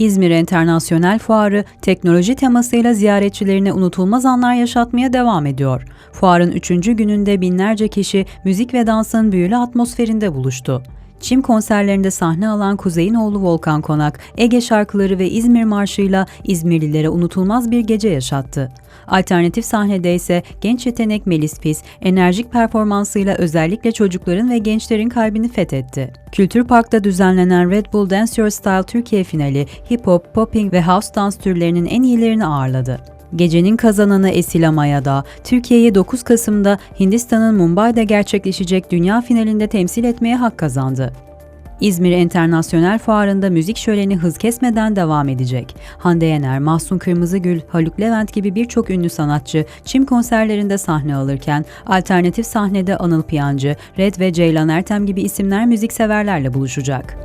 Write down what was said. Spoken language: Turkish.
İzmir Enternasyonel Fuarı teknoloji temasıyla ziyaretçilerine unutulmaz anlar yaşatmaya devam ediyor. Fuarın üçüncü gününde binlerce kişi müzik ve dansın büyülü atmosferinde buluştu. Çim konserlerinde sahne alan Kuzey'in oğlu Volkan Konak, Ege şarkıları ve İzmir marşıyla İzmirlilere unutulmaz bir gece yaşattı. Alternatif sahnede ise genç yetenek Melis Pis, enerjik performansıyla özellikle çocukların ve gençlerin kalbini fethetti. Kültür Park'ta düzenlenen Red Bull Dance Your Style Türkiye finali, hip hop, popping ve house dans türlerinin en iyilerini ağırladı. Gecenin kazananı Esil Amaya'da, Türkiye'yi 9 Kasım'da Hindistan'ın Mumbai'de gerçekleşecek dünya finalinde temsil etmeye hak kazandı. İzmir Enternasyonel Fuarı'nda müzik şöleni hız kesmeden devam edecek. Hande Yener, Mahsun Kırmızıgül, Haluk Levent gibi birçok ünlü sanatçı çim konserlerinde sahne alırken alternatif sahnede Anıl Piyancı, Red ve Ceylan Ertem gibi isimler müzikseverlerle buluşacak.